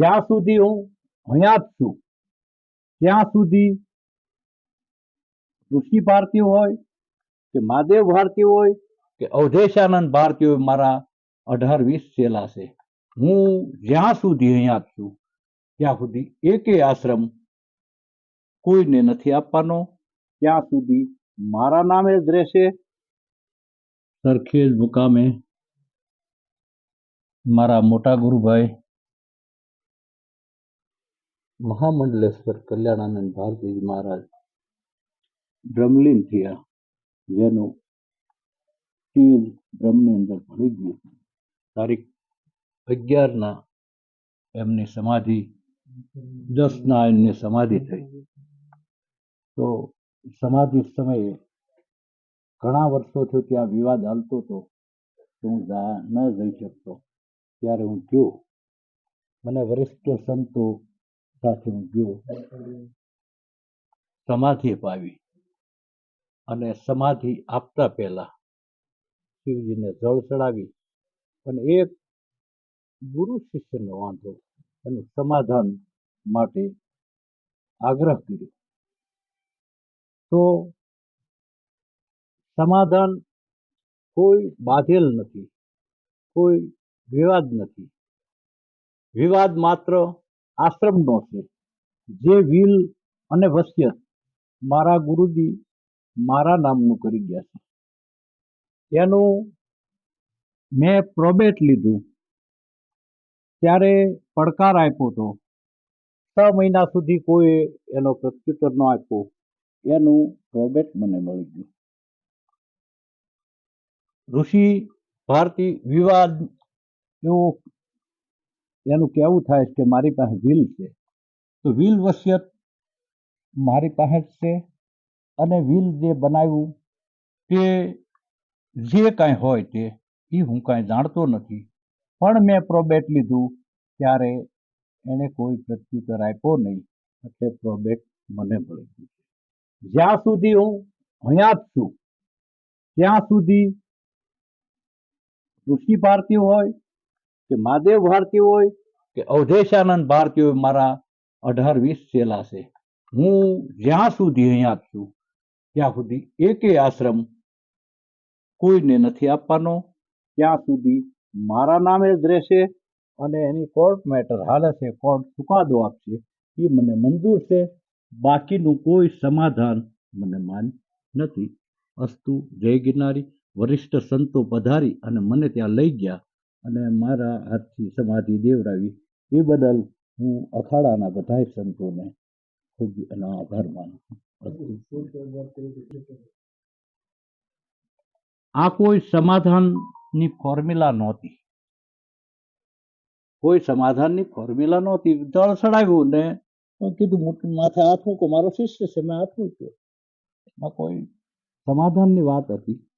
જ્યાં સુધી હું હયાત છું, ત્યાં સુધી ઋષિ ભારતી હોય કે મહાદેવ ભારતી હોય કે અવધેશાનંદ ભારતી હોય, મારા અઢાર વીસ ચેલા છે. હું જ્યાં સુધી હયાત છું, ત્યાં સુધી એકે આશ્રમ કોઈને નથી આપવાનો, ત્યાં સુધી મારા નામે જ રહેશે. સરખેજ મુકામે મારા મોટા ગુરુભાઈ મહામંડલેશ્વર કલ્યાણાનંદ ભારતીજી મહારાજ બ્રહ્મલીન થયા. જેનું તીર બ્રહ્મની અંદર ભળી ગયું. તારીખ અગિયારના એમની સમાધિ, દસના એમની સમાધિ થઈ. તો સમાધિ સમયે ઘણા વર્ષોથી ત્યાં વિવાદ હાલતો હતો. તો હું ન જઈ શકતો. ત્યારે હું ગયો. મને વરિષ્ઠ સંતો સાથે હું ગયો. સમાધિ અપાવી અને સમાધિ આપતા પહેલા શિવજીને જળ ચડાવી અને એક ગુરુ શિષ્યનો વાંધો એનું સમાધાન માટે આગ્રહ કર્યો. તો સમાધાન કોઈ બાંધેલ નથી, કોઈ વિવાદ નથી. વિવાદ માત્ર આશ્રમનો છે. જે વિલ અને વસિયત મારા ગુરુજી મારા નામનું કરી ગયા છે. એનું મેં પ્રોબેટ લીધું. ત્યારે પડકાર આપ્યો હતો. છ મહિના સુધી કોઈ એનો પ્રત્યુત્તર ન આપ્યો. એનું પ્રોબેટ મને મળી ગયું. ઋષિ ભારતી વિવાદ એવો એનું કહેવું થાય છે કે મારી પાસે વિલ છે. તો વિલ વસિયત મારી પાસે જ છે અને વિલ જે બનાવ્યું તે જે કાંઈ હોય તે, એ હું કાંઈ જાણતો નથી. પણ મેં પ્રોબેટ લીધું ત્યારે એણે કોઈ પ્રત્યુત્તર આપ્યો નહીં. એટલે પ્રોબેટ મને મળી ગયું જ્યાં સુધી હું હયાત છું, ત્યાં સુધી ઋષિ ભારતી હોય કે મહાદેવ ભારતી હોય કે અવધેશાનંદ ભારતી હોય, મારા અઢાર વીસ ચેલા છે. હું જ્યાં સુધી અહીંયા છું, ત્યાં સુધી એકે આશ્રમ કોઈને નથી આપવાનો. ત્યાં સુધી મારા નામે જ રહેશે અને એની કોર્ટ મેટર હાલે છે કોર્ટ ચુકાદો આપશે. એ મને મંજૂર છે. બાકીનું કોઈ સમાધાન મને માન નથી. અસ્તુ જય ગિરનારી. વરિષ્ઠ સંતો પધારી અને મને ત્યાં લઈ ગયા. અને મારા હાથથી સમાધિ દેવરાવી એ બદલ હું અખાડાના બધા સંતોને ખૂબ એનો આભાર માનું આ કોઈ સમાધાનની ફોર્મ્યુલા નહોતી. કોઈ સમાધાનની ફોર્મ્યુલા નહોતી. જળ ચડાવ્યું ને કીધું માથે હાથ મૂકો, મારો શિષ્ય છે, મેં હાથ મૂક્યો. એમાં કોઈ સમાધાનની વાત હતી.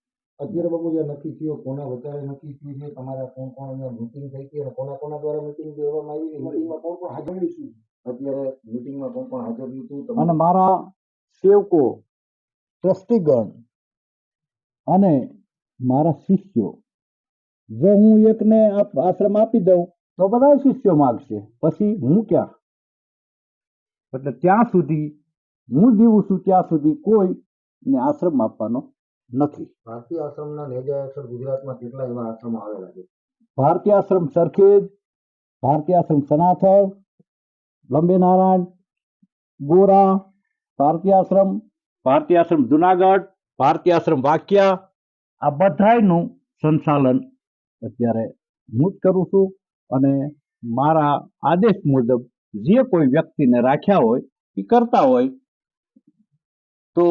અત્યારે બાબુ જે નક્કી થયો કોના વધારે નક્કી થયું છે, તમારા કોણ કોણ અહીંયા મિટિંગ થઈ ગઈ અને કોના કોના દ્વારા મીટિંગ દેવામાં આવી મીટિંગમાં કોણ કોણ હાજર રહ્યું અત્યારે મિટિંગમાં કોણ કોણ હાજર હતું અને મારા સેવકો, ટ્રસ્ટીગણ અને મારા શિષ્યો, જો હું એકને આશ્રમ આપી દઉં, તો બધા શિષ્યો માગશે. પછી હું ક્યાં? એટલે ત્યાં સુધી હું જીવું છું, ત્યાં સુધી કોઈ ને આશ્રમ આપવાનો નથી. ભારતીય આશ્રમના નેજા હેઠળ ગુજરાતમાં કેટલા એવા આશ્રમો આવેલા છે? ભારતીય આશ્રમ સરખેજ ભારતીય આશ્રમ સનાથલ લંબે નારાયણ ગોરા ભારતીય આશ્રમ ભારતીય આશ્રમ જુનાગઢ ભારતીય આશ્રમ વાક્યા. આ બધાયનું સંચાલન અત્યારે હું જ કરું છું અને મારા આદેશ મુજબ જે કોઈ વ્યક્તિને રાખ્યા હોય એ કરતા હોય તો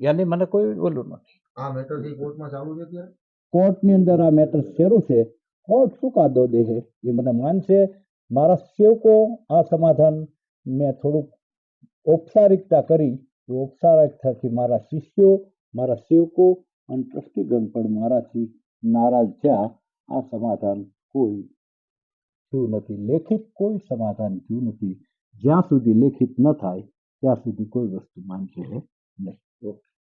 એની મને કોઈ ઓલું નથી. આ મેટર જે કોર્ટમાં ચાલુ છે અત્યારે? કોર્ટની અંદર આ મેટર શરૂ છે? કોર્ટ ચુકાદો દે છે? એ મને માનશે. મારા સેવકો આ સમાધાન મેં થોડુંક ઔપચારિકતા કરી. તો ઔપચારિકતાથી મારા શિષ્યો મારા સેવકો અને ટ્રસ્ટીગણ પણ મારાથી નારાજ થયા. આ સમાધાન કોઈ થયું નથી. લેખિત કોઈ સમાધાન થયું નથી. જ્યાં સુધી લેખિત ન થાય ત્યાં સુધી કોઈ વસ્તુ માનશે નહીં. ઓકે.